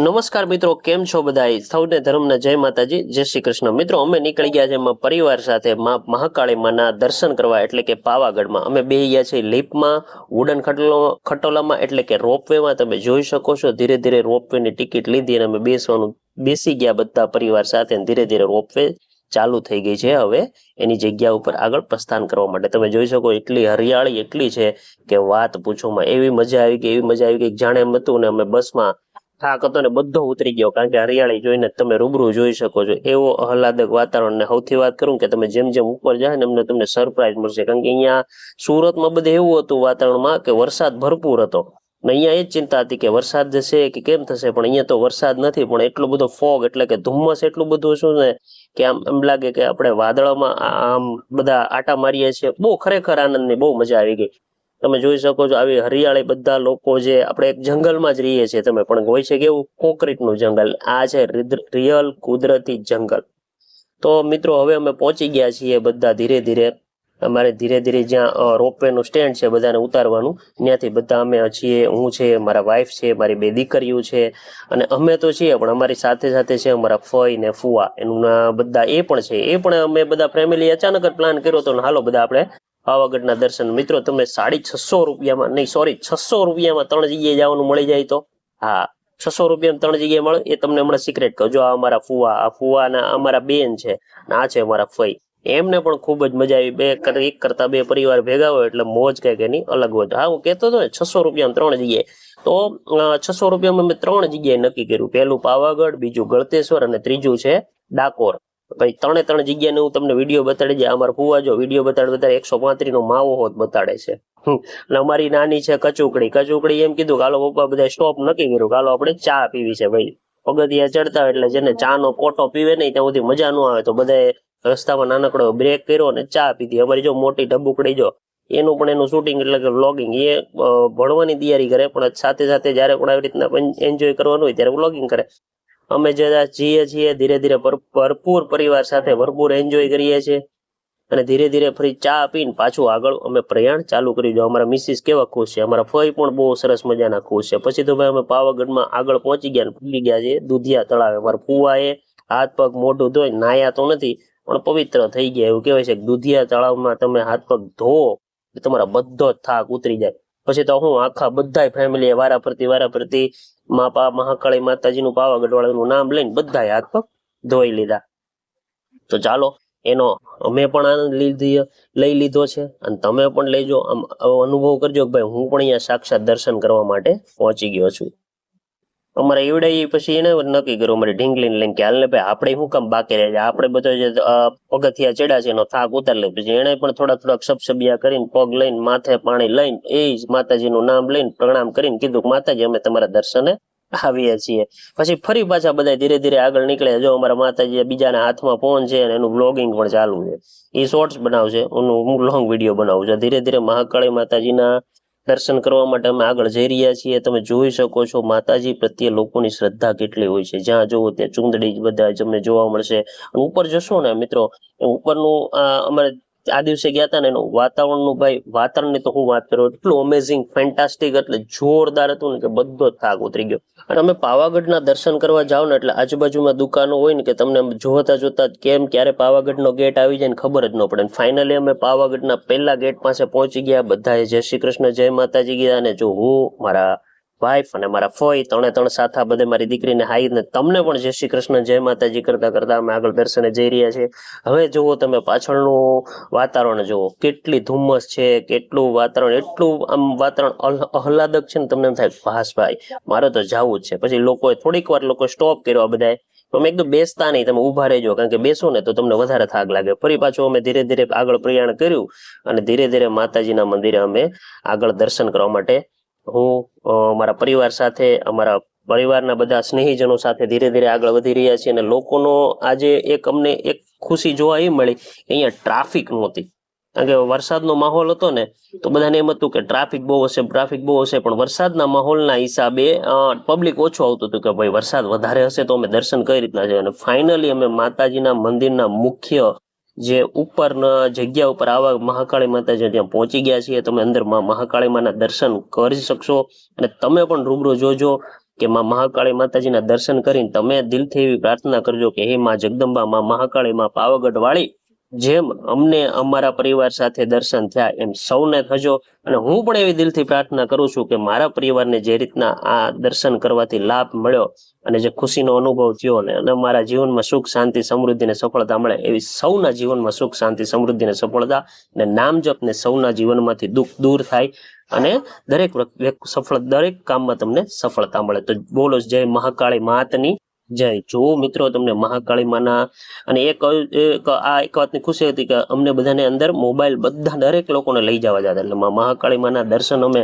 નમસ્કાર મિત્રો, કેમ છો બધા સૌને ધર્મના જય માતાજી, જય શ્રી કૃષ્ણ. મિત્રો, અમે નીકળી ગયા છે એમાં પરિવાર સાથે માં મહાકાળી માના દર્શન કરવા, એટલે કે પાવાગઢમાં. અમે બે ગયા છીએ લીપમાં વુડન ખટલો, ખટોલામાં, એટલે કે રોપવેમાં. તમે જોઈ શકો છો, ધીરે ધીરે રોપવેની ટિકિટ લીધી અને અમે બેસવાનું, બેસી ગયા બધા પરિવાર સાથે ધીરે ધીરે રોપવે ચાલુ થઈ ગઈ છે. હવે એની જગ્યા ઉપર આગળ પ્રસ્થાન કરવા માટે. તમે જોઈ શકો, એટલી હરિયાળી, એટલી છે કે વાત પૂછોમાં. એવી મજા આવી ગઈ એવી મજા આવી ગઈ જાણે એમ હતું ને અમે બસમાં થાક ને બધો ઉતરી ગયો. કારણ કે હરિયાળી જોઈને તમે રૂબરૂ જોઈ શકો છો. એવો આહલાદક વાતાવરણ. ને સૌથી વાત કરું કે તમે જેમ જેમ ઉપર જાય ને એમને તમને સરપ્રાઈઝ મળશે. કારણ કે અહીંયા સુરતમાં બધે એવું હતું વાતાવરણમાં કે વરસાદ ભરપૂર હતો. અહીંયા એ જ ચિંતા હતી કે વરસાદ જશે કે કેમ થશે? પણ અહીંયા તો વરસાદ નથી. પણ એટલો બધો ફોગ એટલે કે ધુમ્મસ એટલું બધું શું ને કે આમ, એમ લાગે કે આપણે વાદળોમાં આમ બધા આટા મારીએ છીએ. બહુ ખરેખર આનંદની બહુ મજા આવી ગઈ. તમે જોઈ શકો છો આવી હરિયાળી બધા લોકો જે આપણે એક જંગલમાં જ રહીએ છીએ તમે, પણ હોય છે કેવું કોન્ક્રીટનું જંગલ? આ છે રિયલ કુદરતી જંગલ. તો મિત્રો, હવે અમે પહોંચી ગયા છીએ બધા ધીરે ધીરે. અમારે ધીરે ધીરે જ્યાં રોપવે નું સ્ટેન્ડ છે બધાને ઉતારવાનું. ત્યાંથી બધા અમે છીએ, હું છે, મારા વાઈફ છે, મારી બે દીકરીઓ છે. અને અમે તો છીએ, પણ અમારી સાથે સાથે છે અમારા ફઈ ને ફુવા. એનું બધા એ પણ છે. એ પણ અમે બધા ફેમિલી અચાનક જ પ્લાન કર્યો હતો હાલો બધા આપણે પાવાગઢના દર્શન. મિત્રો તમે સાડી છસો રૂપિયામાં, નહીં સોરી છસો રૂપિયામાં ત્રણ જગ્યાએ જવાનું મળી જાય તો? હા, છસો રૂપિયામાં ત્રણ જગ્યાએ મળે, એ તમને હમણાં સિક્રેટ કહું. જો આ અમારા ફુવા, આ ફુવાના અમારા બેન છે આ છે અમારા ફઈ. એમને પણ ખૂબ જ મજા આવી. બે એક કરતા બે પરિવાર ભેગા હોય એટલે મોજ કંઈક એની અલગ હોય હા, હું કહેતો હતો ને, છસો રૂપિયામાં ત્રણ જગ્યાએ. તો છસો રૂપિયામાં મેં ત્રણ જગ્યાએ નક્કી કર્યું. પહેલું પાવાગઢ, બીજું ગળતેશ્વર અને ત્રીજું છે ડાકોર. ભાઈ ત્રણે ત્રણ જગ્યાને હું તમને વીડિયો બતાડી જાય અમારા ફુવા જો વીડિયો બતાડે બતાડે એકસો પાંત્રીસ નો માવો હોત બતાડે છે. અને અમારી નાની છે કચુકડી. કચુકડી એમ કીધું કાલો પપ્પા બધા સ્ટોપ નક્કી કર્યું કાલો આપણે ચા પીવી છે ભાઈ. પગથિયા ચડતા એટલે જેને ચા નો પોટો પીવે નહીં ત્યાં સુધી મજા ન આવે. તો બધા રસ્તામાં નાનકડો બ્રેક કર્યો અને ચા પીધી. અમારી જો મોટી ઢબુકડી જો, એનું પણ એનું શૂટિંગ એટલે કે વ્લોગિંગ એ ભણવાની તૈયારી કરે, પણ સાથે સાથે જ્યારે પણ આવી રીતના એન્જોય કરવાનું હોય ત્યારે વ્લોગિંગ કરે. અમે જે આ જઈએ છીએ, ધીરે ધીરે ભરપૂર પરિવાર સાથે ભરપૂર એન્જોય કરીએ છીએ. અને ધીરે ધીરે ફરી ચા પીને પાછું આગળ અમે પ્રયાણ ચાલુ કરી દો. અમારા મિસિસ કેવા ખુશ છે. અમારા ફઈ પણ બહુ સરસ મજાના ખુશ છે. પછી તો ભાઈ અમે પાવાગઢમાં આગળ પહોંચી ગયા ભૂલી ગયા છે દુધિયા તળાવે. અમારા ફુવાએ હાથ પગ મોઢું ધોઈ નાયા તો નથી, પણ પવિત્ર થઈ ગયા. એવું કહેવાય છે દુધિયા તળાવમાં તમે હાથ પગ ધોવો તમારા બધો જ થાક ઉતરી જાય. પછી તો હું આખા બધા ફેમિલી વારા ફરતી વારા ફરતી મા પા મહાકાળી માતાજીનું પાવાગઢ વાળાનું નામ લઈને બધા હાથ પગ ધોઈ લીધા. તો ચાલો, એનો અમે પણ આનંદ લીધી, લઈ લીધો છે. અને તમે પણ લેજો, આમ અનુભવ કરજો કે ભાઈ હું પણ અહીંયા સાક્ષાત દર્શન કરવા માટે પહોંચી ગયો છું. અમારે એવડાઈ પછી એને નક્કી કર્યું, અમારી ઢીંગલીને લઈને કે હાલને ભાઈ આપણે શું કામ બાકી રહે છે? આપણે બધો જે પગથિયા ચડ્યા છે એનો થાક ઉતારી લે. પછી એને પણ થોડા થોડાક સબસબિયા કરીને પગ લઈને, માથે પાણી લઈને, એ જ માતાજીનું નામ લઈને પ્રણામ કરીને કીધું કે, માતાજી, અમે તમારા દર્શને આવીએ છીએ. પછી ફરી પાછા બધા ધીરે ધીરે આગળ નીકળે જો અમારા માતાજી બીજાના હાથમાં ફોન છે અને એનું બ્લોગિંગ પણ ચાલુ છે. એ શોર્ટ્સ બનાવશે હું લોંગ વીડિયો બનાવું છું. ધીરે ધીરે મહાકાળી માતાજીના દર્શન કરવા માટે અમે આગળ જઈ રહ્યા છીએ. તમે જોઈ શકો છો માતાજી પ્રત્યે લોકોની શ્રદ્ધા કેટલી હોય છે. જ્યાં જોવો ત્યાં ચુંદડી જ બધા તમને જોવા મળશે. ઉપર જશો ને મિત્રો, ઉપરનું અમારે આ દિવસે ગયા હતા ને એનું વાતાવરણનું ભાઈ, વાતાવરણની તો હું વાત કરું, એટલું અમેઝિંગ ફેન્ટાસ્ટિક એટલે જોરદાર હતું ને કે બધો જ થાક ઉતરી ગયો. અને અમે પાવાગઢના દર્શન કરવા જાઓ ને એટલે આજુબાજુમાં દુકાનો હોય ને કે તમને જોતા જોતા કેમ ક્યારે પાવાગઢનો ગેટ આવી જાય ને ખબર જ ન પડે. ફાઇનલી અમે પાવાગઢના પહેલા ગેટ પાસે પહોંચી ગયા, બધાએ જય શ્રી કૃષ્ણ, જય માતાજી ગયા અને જો હું, મારા વાઈફ અને મારા ફોઈ ત્રણે ત્રણ સાથા બધે મારી દીકરીને હાઈ ને તમને પણ જય શ્રી કૃષ્ણ, જય માતાજી કરતા કરતા અમે આગળ દર્શને જઈ રહ્યા છીએ. હવે જુઓ તમે પાછળનું વાતાવરણ, જુઓ કેટલી ધુમ્મસ છે, કેટલું વાતાવરણ, એટલું આમ વાતાવરણ આહલાદક છે ને તમને એમ થાય ભાઈ, મારે તો જવું જ છે. પછી લોકોએ થોડીક વાર લોકો સ્ટોપ કર્યો આ બધાએ. તો અમે એકદમ બેસતા નહીં, તમે ઊભા રહેજો, કારણ કે બેસો ને તો તમને વધારે થાક લાગે. ફરી પાછું અમે ધીરે ધીરે આગળ પ્રયાણ કર્યું અને ધીરે ધીરે માતાજીના મંદિરે અમે આગળ દર્શન કરવા માટે હું મારા પરિવાર સાથે, અમારા પરિવારના બધા સ્નેહીજનો સાથે ધીરે ધીરે આગળ વધી રહ્યા છીએ અને લોકોનો આજે એક અમને એક ખુશી જોવા એ મળી અહીંયા ટ્રાફિક નહોતી. કારણ કે વરસાદનો માહોલ હતો ને, તો બધાને એમ હતું કે ટ્રાફિક બહુ હશે, ટ્રાફિક બહુ હશે, પણ વરસાદના માહોલના હિસાબે પબ્લિક ઓછું આવતું હતું કે ભાઈ વરસાદ વધારે હશે તો અમે દર્શન કઈ રીતના જઈએ. અને ફાઇનલી અમે માતાજીના મંદિરના મુખ્ય જે ઉપરના જગ્યા ઉપર આવા મહાકાળી માતાજી ત્યાં પહોંચી ગયા છીએ, તમે અંદરમાં, મહાકાળી માના દર્શન કરી શકશો અને તમે પણ રૂબરૂ જોજો કે માં મહાકાળી માતાજીના દર્શન કરીને તમે દિલથી એવી પ્રાર્થના કરજો કે હે માં જગદંબા, માં મહાકાળી માં પાવાગઢ વાળી જેમ અમને અમારા પરિવાર સાથે દર્શન થયા, એમ સૌને થજો. અને હું પણ એવી દિલથી પ્રાર્થના કરું છું કે મારા પરિવારને જે રીતના આ દર્શન કરવાથી લાભ મળ્યો અને જે ખુશીનો અનુભવ થયો અને મારા જીવનમાં સુખ, શાંતિ, સમૃદ્ધિ ને સફળતા મળે, એવી સૌના જીવનમાં સુખ, શાંતિ, સમૃદ્ધિ ને સફળતા અને નામ જપ ને સૌના જીવનમાંથી દુઃખ દૂર થાય અને દરેક સફળ, દરેક કામમાં તમને સફળતા મળે. તો બોલો, જય મહાકાળી માતની. જય. જો મિત્રો, તમને મહાકાળી માના અને એક આ એક વાતની ખુશી હતી કે અમને બધાને અંદર મોબાઈલ બધા દરેક લોકોને લઈ જવા જતા. એટલે મહાકાળી માના દર્શન અમે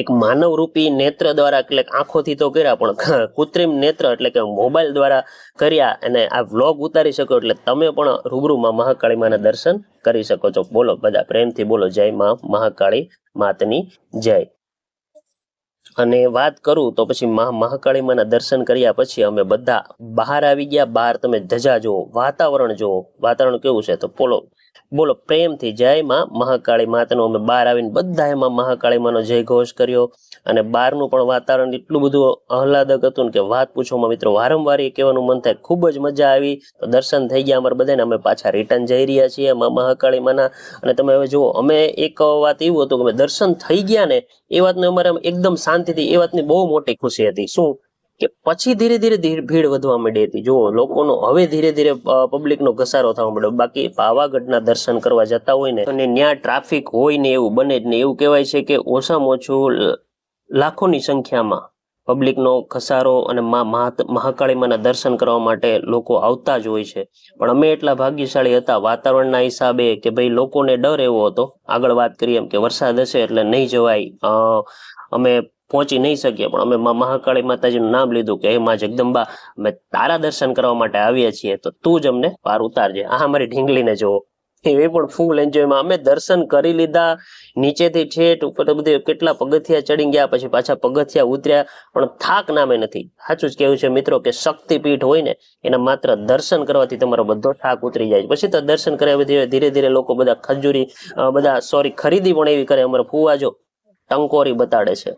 એક માનવ રૂપી નેત્ર દ્વારા એટલે આંખોથી તો કર્યા, પણ કૃત્રિમ નેત્ર એટલે કે મોબાઈલ દ્વારા કર્યા અને આ વ્લોગ ઉતારી શકો એટલે તમે પણ રૂબરૂમાં મહાકાળી માના દર્શન કરી શકો છો. બોલો, બધા પ્રેમથી બોલો. જય મા, મહાકાળી માતની જય. અને વાત કરું તો પછી મહા મહાકાળીમાના દર્શન કર્યા પછી અમે બધા બહાર આવી ગયા. બહાર તમે ધજા જુઓ, વાતાવરણ જુઓ. વાતાવરણ કેવું છે તો બોલો. બોલો, પ્રેમથી જય માં મહાકાળી માતાનો અમે બહાર આવીને બધા એમાં મહાકાળી માનો જય ઘોષ કર્યો. અને બહારનું પણ વાતાવરણ એટલું બધું આહલાદક હતું કે વાત પૂછવામાં મિત્રો, વારંવાર એ કહેવાનું મન થાય, ખૂબ જ મજા આવી. તો દર્શન થઈ ગયા અમારે બધાને, અમે પાછા રિટર્ન જઈ રહ્યા છીએ માં મહાકાળી માના. અને તમે હવે જુઓ, અમે એક વાત એવું હતું કે અમે દર્શન થઈ ગયા ને, એ વાતને અમારે એકદમ શાંતિથી, એ વાતની બહુ મોટી ખુશી હતી. શું? કે પછી ધીરે ધીરે ભીડ વધવા માંડી હતી. જુઓ, લોકોનો હવે ધીરે ધીરે પબ્લિકનો ઘસારો થવા માંડ્યો. બાકી પાવાગઢના દર્શન કરવા જતા હોય ને, અને ત્યાં ટ્રાફિક હોય ને એવું બને જ ને, એવું કહેવાય છે કે ઓછામાં ઓછું લાખોની સંખ્યામાં પબ્લિકનો ઘસારો અને મા, મહા- મહાકાળી માના દર્શન કરવા માટે લોકો આવતા જ હોય છે. પણ અમે એટલા ભાગ્યશાળી હતા વાતાવરણના હિસાબે કે ભાઈ લોકોને ડર એવો હતો. આગળ વાત કરીએ એમ કે વરસાદ હશે એટલે નહીં જવાય. અમે પહોંચી નહીં શકીએ. પણ અમે મા, મહાકાળી માતાજીનું નામ લીધું કે, હે માં જગદંબા, અમે તારા દર્શન કરવા માટે આવીએ છીએ. તો તું જ અમને પાર ઉતારજે. આ અમારી ઢીંગલીને જુઓ. એ પણ ફૂલ એન્જોયમાં અમે દર્શન કરી લીધા. નીચેથી ઠેઠ ઉપર બધે કેટલા પગથિયા ચડી ગયા, પછી પાછા પગથિયા ઉતર્યા. પણ થાક નામે નથી. સાચું જ કેવું છે મિત્રો કે શક્તિપીઠ હોય ને, એના માત્ર દર્શન કરવાથી તમારો બધો થાક ઉતરી જાય પછી તો દર્શન કર્યા ધીરે ધીરે લોકો બધા ખજૂરી બધા સોરી ખરીદી પણ એવી કરે. અમારા ફુવા જો ટંકોરી બતાડે છે.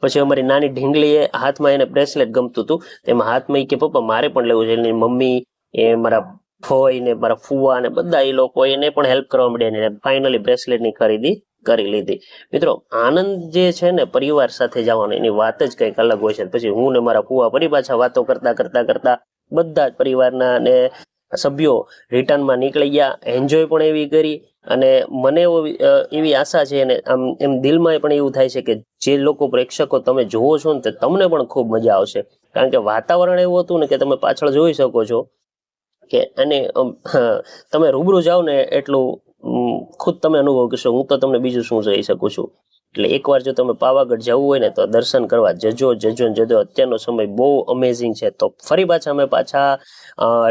પછી અમારી નાની ઢીંગલીએ હાથમાં એને બ્રેસલેટ ગમતું હતું. તેમાં હાથમાં એ કે, પપ્પા, મારે પણ લેવું છે. એની મમ્મી, એ મારા ફોઈ ને મારા ફુવા ને બધા એ લોકો એને પણ હેલ્પ કરવા માંડ્યા ને ફાઇનલી બ્રેસલેટની ખરીદી કરી લીધી. મિત્રો, આનંદ જે છે ને પરિવાર સાથે જવાનો, એની વાત જ કંઈક અલગ હોય છે. પછી હું ને મારા ફુવા ફરી પાછા વાતો કરતા કરતા કરતા બધા જ પરિવારના ને સભ્યો રિટર્નમાં નીકળી ગયા. એન્જોય પણ એવી કરી. અને મને એવો એવી આશા છે અને આમ, એમ દિલમાં પણ એવું થાય છે કે જે લોકો પ્રેક્ષકો તમે જુઓ છો ને તમને પણ ખૂબ મજા આવશે. કારણ કે વાતાવરણ એવું હતું ને કે તમે પાછળ જોઈ શકો છો કે અને તમે રૂબરૂ જાઓ ને, એટલું ખુદ તમે અનુભવ કરશો. હું તો તમને બીજું શું જોઈ શકું છું? એટલે એકવાર જો તમે પાવાગઢ જવું હોય ને તો દર્શન કરવા જજો જજો જજો. અત્યારનો સમય બહુ અમેઝિંગ છે. તો ફરી પાછા અમે પાછા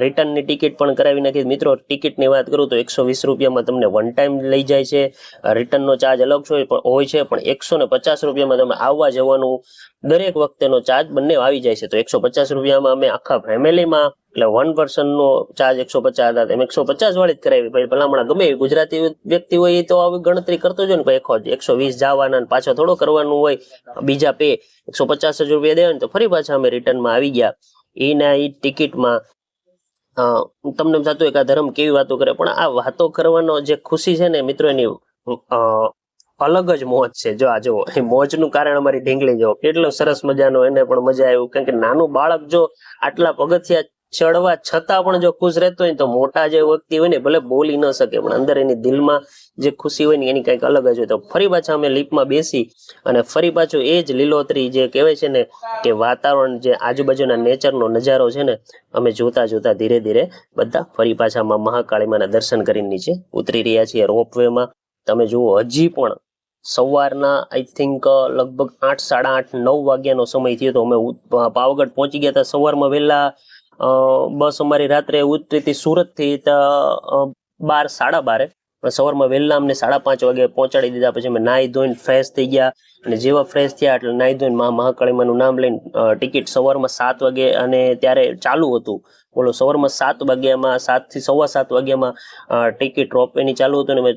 રિટર્નની ટિકિટ પણ કરાવી નાખી મિત્રો ટિકિટની વાત કરું તો એકસો વીસ રૂપિયામાં તમને વન ટાઈમ લઈ જાય છે. રિટર્નનો ચાર્જ અલગ હોય છે, પણ એકસો ને પચાસ રૂપિયામાં તમે આવવા જવાનું. દરેક વખતેનો ચાર્જ બંને આવી જાય છે. તો એકસો પચાસ રૂપિયામાં અમે આખા ફેમિલીમાં એટલે વન પર્સનનો ચાર્જ એકસો પચાસ હતા એમ એકસો પચાસ વાળી જ કરાવી. ભાઈ ભલામણા ગમે એવી ગુજરાતી વ્યક્તિ હોય એ તો આવી ગણતરી કરતો જ ને એકસો વીસ જવાના ને પાછો થોડો કરવાનું હોય, બીજા પે એકસો પચાસ જ રૂપિયા દેવા તો ફરી પાછા અમે રિટર્નમાં આવી ગયા. એના એ ટિકિટમાં તમને થતું હોય કે આ ધર્મ કેવી વાતો કરે, પણ આ વાતો કરવાનો જે ખુશી છે ને મિત્રો એની અલગ જ મોજ છે. જો આ જુઓ, એ મોજનું કારણ અમારી ઢીંગલી જો કેટલો સરસ મજાનો એને પણ મજા આવ્યું કારણ કે નાનું બાળક જો આટલા પગથિયા ચડવા છતાં પણ જો ખુશ રહેતો હોય તો મોટા જે વ્યક્તિ હોય ને ભલે બોલી ન શકે, પણ અંદર એની દિલમાં જે ખુશી હોય ને એની કંઈક અલગ જ હોય. તો ફરી પાછા અમે લીપમાં બેસી અને ફરી પાછું એ જ લીલોતરી જે કહેવાય છે ને કે વાતાવરણ જે આજુબાજુના નેચરનો નજારો છે ને, અમે જોતા જોતા ધીરે ધીરે બધા ફરી પાછા માં મહાકાળીમાના દર્શન કરીને નીચે ઉતરી રહ્યા છીએ રોપવેમાં. તમે જુઓ, હજી પણ સવારના આઈ થિંક લગભગ આઠ, સાડા આઠ, નવ વાગ્યાનો સમય થયો તો અમે પાવાગઢ પહોંચી ગયા હતા. સવારમાં વહેલા બસ અમારી રાત્રે ઉતરીતી સુરતથી બાર, સાડા બારે. સવારમાં વહેલા અમને સાડા પાંચ વાગે પહોંચાડી દીધા. પછી અમે નાહી ધોઈને ફ્રેશ થઈ ગયા. અને જેવા ફ્રેશ થયા એટલે નાહી ધોઈને મા મહાકાળીમાનું નામ લઈને ટિકિટ સવારમાં સાત વાગે અને ત્યારે ચાલુ હતું. બોલો, સવારમાં સાત વાગ્યામાં સાતથી સવા સાત વાગ્યામાં ટિકિટ રોપવેની ચાલુ હતું. ને અમે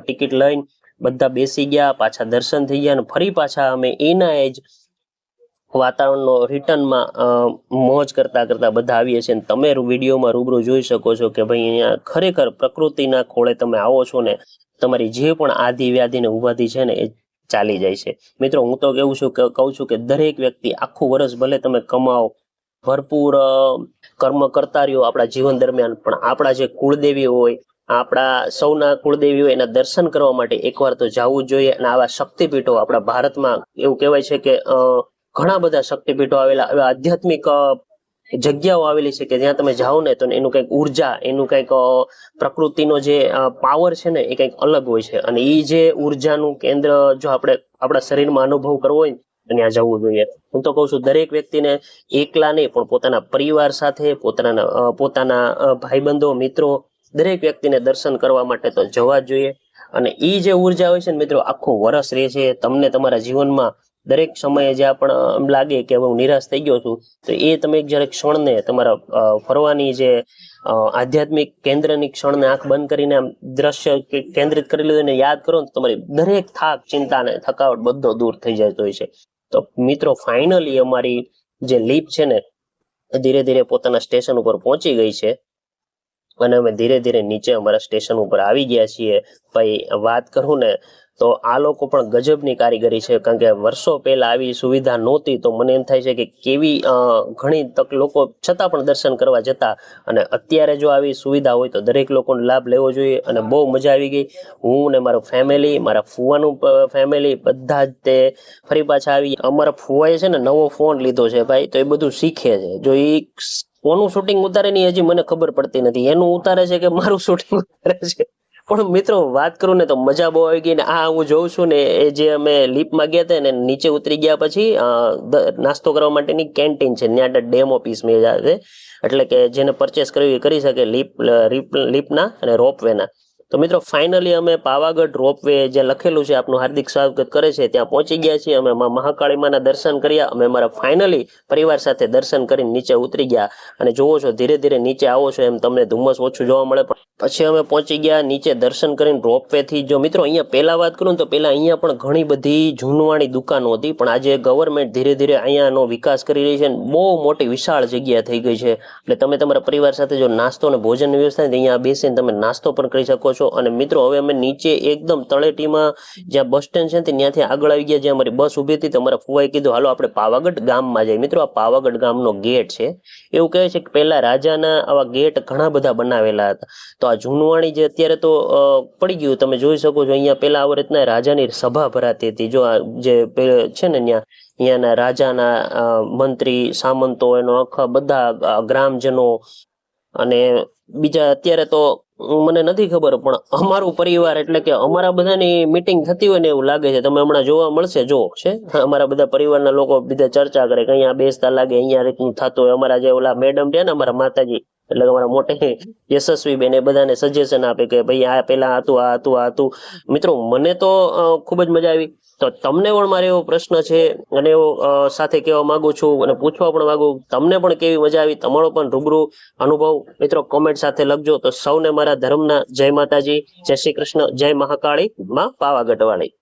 ટિકિટ લઈને બધા બેસી ગયા, પાછા દર્શન થઈ ગયા અને ફરી પાછા અમે એના એ જ વાતાવરણનો રિટર્નમાં મોજ કરતા કરતા બધા આવીએ છીએ તમે વિડીયોમાં રૂબરૂ જોઈ શકો છો કે ભાઈ અહીંયા ખરેખર પ્રકૃતિના ખોળે તમે આવો છો ને તમારી જે પણ આધિ વ્યાધિ ને ઉપાધિ છે ને એ ચાલી જાય છે. મિત્રો હું તો કેવું છું કે કહું છું કે દરેક વ્યક્તિ આખું વર્ષ ભલે તમે કમાઓ ભરપૂર કર્મ કરતા રહ્યો આપણા જીવન દરમિયાન પણ આપણા જે કુળદેવી હોય આપણા સૌના કુળદેવી હોય એના દર્શન કરવા માટે એકવાર તો જવું જોઈએ અને આવા શક્તિપીઠો આપણા ભારતમાં એવું કહેવાય છે કે અ, ઘણા બધા શક્તિપીઠો આવેલા, હવે આધ્યાત્મિક જગ્યાઓ આવેલી છે કે જ્યાં તમે જાઓ ને તો એનું કંઈક ઊર્જા, એનું કંઈક પ્રકૃતિનો જે પાવર છે ને એ કંઈક અલગ હોય છે. અને એ જે ઉર્જાનું કેન્દ્ર જો આપણે આપણા શરીરમાં અનુભવ કરવો હોય ત્યાં જવું જોઈએ. હું તો કહું છું, દરેક વ્યક્તિને એકલા નહીં, પણ પોતાના પરિવાર સાથે, પોતાના પોતાના ભાઈબંધો, મિત્રો, દરેક વ્યક્તિને દર્શન કરવા માટે તો જવા જોઈએ. અને એ જે ઊર્જા હોય છે ને મિત્રો, આખું વરસ રહે છે. તમને તમારા જીવનમાં દરેક સમયે જે પણ લાગે કે હવે હું નિરાશ થઈ ગયો છું, તો એ તમે જ્યારે ક્ષણને તમારા ફરવાની જે આધ્યાત્મિક કેન્દ્રની ક્ષણને આંખ બંધ કરીને આમ દ્રશ્ય કેન્દ્રિત કરી લીધું યાદ કરો તો તમારી દરેક થાક, ચિંતા અને થકાવટ બધો દૂર થઈ જતો હોય છે. તો મિત્રો ફાઇનલી અમારી જે લીપ છે ને ધીરે ધીરે પોતાના સ્ટેશન ઉપર પહોંચી ગઈ છે. અને અમે ધીરે ધીરે નીચે અમારા સ્ટેશન ઉપર આવી ગયા છીએ. ભાઈ, વાત કરું ને તો આ લોકો પણ ગજબની કારીગરી છે, કારણ કે વર્ષો પહેલા આવી સુવિધા નહોતી, તો મને એમ થાય છે કે કેવી ઘણી તક લોકો છતાં પણ દર્શન કરવા જતા અને અત્યારે જો આવી સુવિધા હોય તો દરેક લોકોને લાભ લેવો જોઈએ અને બહુ મજા આવી ગઈ. હું ને મારું ફેમિલી મારા ફુવાનું ફેમિલી બધા જ તે ફરી પાછા આવી અમારા ફુવાએ છે ને નવો ફોન લીધો છે ભાઈ, તો એ બધું શીખે છે. જો એ કોનું શૂટિંગ ઉતારે ની હજી મને ખબર પડતી નથી. એનું ઉતારે છે કે મારું શૂટિંગ ઉતારે છે? પણ મિત્રો, વાત કરું ને તો મજા બહુ આવી ગઈ ને આ હું જોઉં છું ને એ જે અમે લીપમાં ગયા હતા ને નીચે ઉતરી ગયા પછી નાસ્તો કરવા માટેની કેન્ટીન છે, ત્યાં ડેમો પીસ મેં છે એટલે કે જેને પરચેસ કરવી કરી શકે, લીપ લીપના અને રોપવેના. તો મિત્રો ફાઇનલી અમે પાવાગઢ રોપવે જે લખેલું છે આપનું હાર્દિક સ્વાગત કરે છે, ત્યાં પહોંચી ગયા છીએ. અમે મા મહાકાળી માના દર્શન કર્યા. અમે અમારા ફાઇનલી પરિવાર સાથે દર્શન કરીને નીચે ઉતરી ગયા. અને જુઓ છો, ધીરે ધીરે નીચે આવો છો એમ તમને ધુમ્મસ ઓછું જોવા મળે. પણ પછી અમે પહોંચી ગયા, નીચે દર્શન કરીને રોપવેથી. જો મિત્રો, અહીંયા પહેલાં વાત કરું તો પહેલાં અહીંયા પણ ઘણી બધી જૂનવાણી દુકાનો હતી. પણ આજે ગવર્મેન્ટ ધીરે ધીરે અહીંયાનો વિકાસ કરી રહી છે અને બહુ મોટી વિશાળ જગ્યા થઈ ગઈ છે. એટલે તમે તમારા પરિવાર સાથે જો નાસ્તો અને ભોજનની વ્યવસ્થા અહીંયા બેસીને તમે નાસ્તો પણ કરી શકો છો અને મિત્રો, હવે અમે નીચે એકદમ તળેટીમાં જ્યાં બસ સ્ટેન્ડ છે ત્યાંથી આગળ આવી ગયા, જ્યાં અમારી બસ ઊભી હતી, તો અમારા ફુવાએ કીધું, હાલો, આપણે પાવાગઢ ગામમાં જઈએ. મિત્રો, આ પાવાગઢ ગામનો ગેટ છે. એવું કહે છે કે પહેલાં રાજાના આવા ગેટ ઘણા બધા બનાવેલા હતા. તો આ જૂનવાણી જે અત્યારે તો પડી ગયું, તમે જોઈ શકો છો, અહીંયા પહેલા આવી રીતના રાજાની સભા ભરાતી હતી. જો આ જે છે ને ત્યાં અહીંયાના રાજાના મંત્રી, સામંતો, એનો આખા બધા ગ્રામજનો અને બીજા અત્યારે તો મને નથી ખબર, પણ અમારું પરિવાર એટલે કે અમારા બધાની મીટિંગ થતી હોય ને એવું લાગે છે. તમે હમણાં જોવા મળશે જો છે? અમારા બધા પરિવારના લોકો બીજા ચર્ચા કરે કે અહીંયા બેસતા લાગે, અહીંયા રીતનું થતું હોય. અમારા જે ઓલા મેડમ છે ને, અમારા માતાજી એટલે અમારા મોટે યશસ્વી બેન બધાને સજેશન આપે કે ભાઈ આ પેલા હતું, આ હતું આ હતું. મિત્રો, મને તો ખૂબ જ મજા આવી. તો તમને પણ મારે એવો પ્રશ્ન છે અને એવો સાથે કહેવા માંગુ છું અને પૂછવા પણ માંગુ. તમને પણ કેવી મજા આવી? તમારો પણ રૂબરૂ અનુભવ. મિત્રો કોમેન્ટ સાથે લખજો. તો સૌને મારા ધર્મના જય માતાજી, જય શ્રી કૃષ્ણ, જય મહાકાળી માં પાવાગઢ વાળી